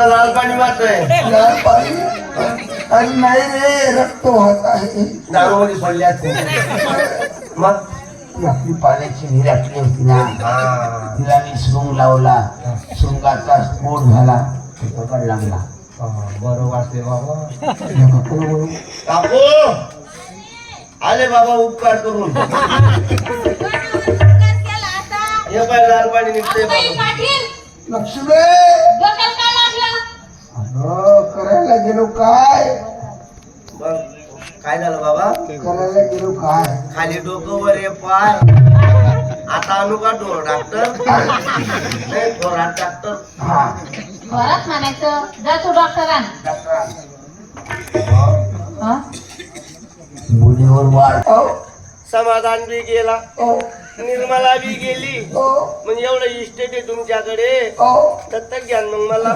कुठं लाल पाणी वाहतोय. लाल पाणी अरे नाही रे रक्त वाहत आहे. दारूमध्ये पडल्यात मग? ती आपली पाण्याची विहीर आपली होती ना. हा. तिला मी शृंग लावला. शृंगाचा स्फोट झाला. तो पकड लागला. बरोबर असते बाबा. बोलू. काकू! आले बाबा उपकार करून. हे पाय लाल पाणी निघते बाबा. लक्ष्मी! गेलो काय खाली डोकं वर ये पाय आता आणू का डोर डॉक्टर नाही थोरात डॉक्टर म्हणायचं जा तू डॉक्टरां मुलीवर वाढ. हो. समाधान बी गेला. हो. निर्मला बी गेली. हो. म्हणजे एवढं इस्टेट आहे तुमच्याकडे. हो. दत्तक घ्या मग मला.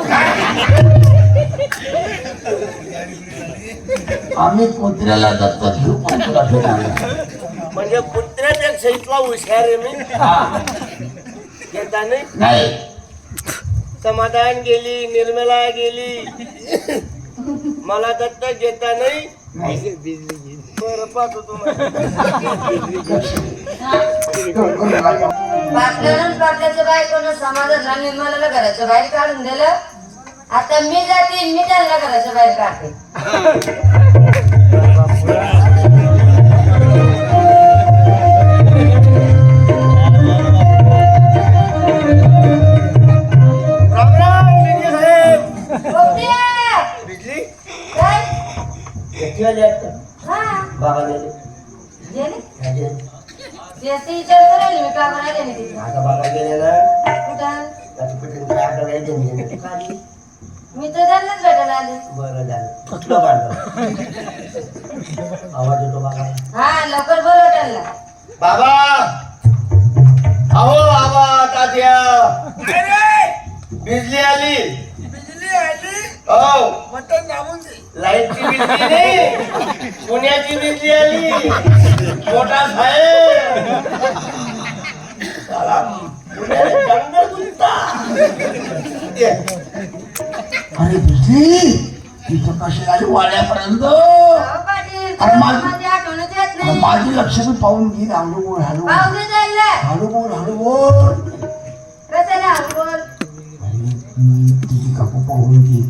आम्ही कुत्र्याला दत्तक घेऊ पण तुला भेटणार म्हणजे कुत्र्यापेक्षा इथला हुशार आहे मी. घेता नाही. समाधान गेली निर्मला गेली. मला दत्तक घेता नाही. बरं पाहतो तुम्हाला पाटल्यानं पाटल्याच्या बायकोनं समाजात निर्मलाला घराच्या बाहेर काढून दिलं. आता मी जाते मी त्यांना घराच्या बाहेर काढते. हा, बाबा गेले? गेली? गेले. तेच ती विचारतो राहिली मी का म्हणाले नाही तिथे? आता बाबा गेले ना कुठं? आता कुठे काय आता नाही देऊन गेले. तू का आली? मी तर त्यांनाच भेटायला आले. बरं झालं. कुठलं काढलं आवाज येतो बाबा हा लवकर बोलव त्यांना. बाबा! अहो बाबा तात्या बिजली आली. हो लाईटची बिजली नाही पुण्याची बिजली आली. मोठा साहेब साला, पुण्याला जंगल गुंता. ये. अरे दुसरी तिथं कशी आली वाड्यापर्यंत अहो, पाटील अरे मा- माझी आठवणच येत अरे नाही माझी लक्ष मी पाहून घे हळू बोल हळू जायला हळू बोल हळू बोल. कशाला बोल? अरे मी तुझी काकू पाहून घे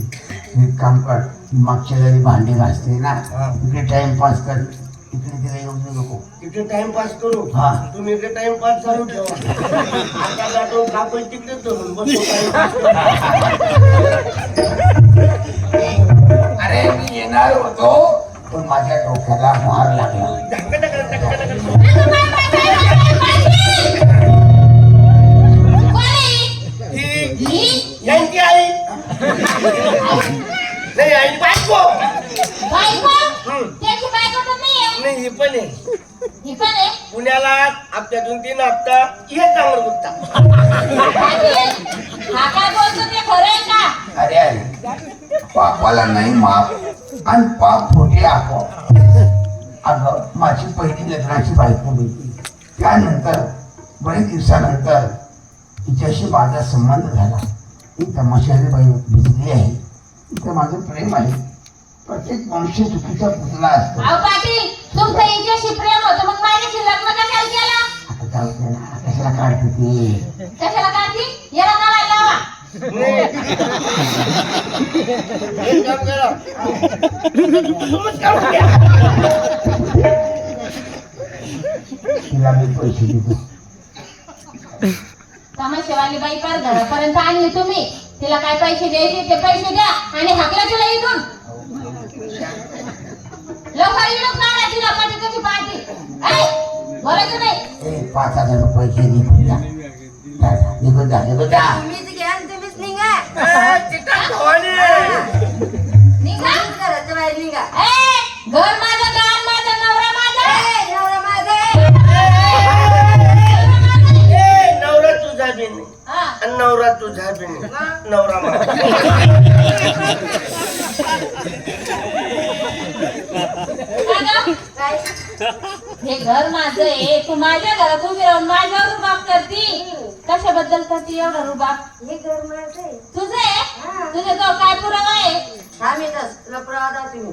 एक काम कर. मागच्या घरी भांडे घासते ना. हा. इकडे टाइमपास कर. इकडे तिला येऊ देऊ नको. इथे टाइमपास करू. हा. तुम्ही इथे टाइमपास चालू ठेवा. आता जातो कापड तिकडेच धरून बसतो अरे मी येणार होतो पण माझ्या डोक्याला मार लागला. नाही बायको. नाही ही पण आहे. पुण्याला हप्त्यातून तीन हप्ता चांगलं गुप्ता हा काय बोलतो ते खरं आहे का? अरे अरे. पापाला नाही माप आणि पाप फोटे आपोआप अगं माझी पहिली लग्नाची बायको होती. त्यानंतर बरेच दिवसानंतर तिच्याशी माझा संबंध झाला. ही तमाशाने बाई भिजली आहे. तिथं माझं प्रेम आहे. प्रत्येक मनुष्य चुकीचा पुतला असतो. अहो पाटील तुमचं हिच्याशी प्रेम होतं मग माझ्याशी लग्न कशाला केलं? आता जाऊ दे ना कशाला काढते ते? कशाला काढती? याला काढायला लावा. नाही. एक काम करा तुम्हीच काढून घ्या. तिला मी पैसे देतो. तमाशेवाली बाई पार घरापर्यंत आणली तुम्ही. तिला काय पैसे द्यायचे ते पैसे द्या आणि हाकला तिला इथून. लवकर इकडून काढा तिला पाठी कशी बोलायचं नाही. पाच हजार रुपये घे निघून जा. निघून जा निघून जा. तुम्हीच घ्या आणि तुम्हीच निघा. ए, चिकन भवानी. निघा तुम्हीच घराच्या बाहेर निघा. ए, घर आणि नवरा हे घर माझं आहे. तू माझ्या घरात उभी राहून माझ्यावर रुबाब करती. कशाबद्दल करती एवढा रुबाब? हे घर माझं आहे. तुझं आहे? हा. तुझं तो काय आम्ही तस. लपडा तुम्ही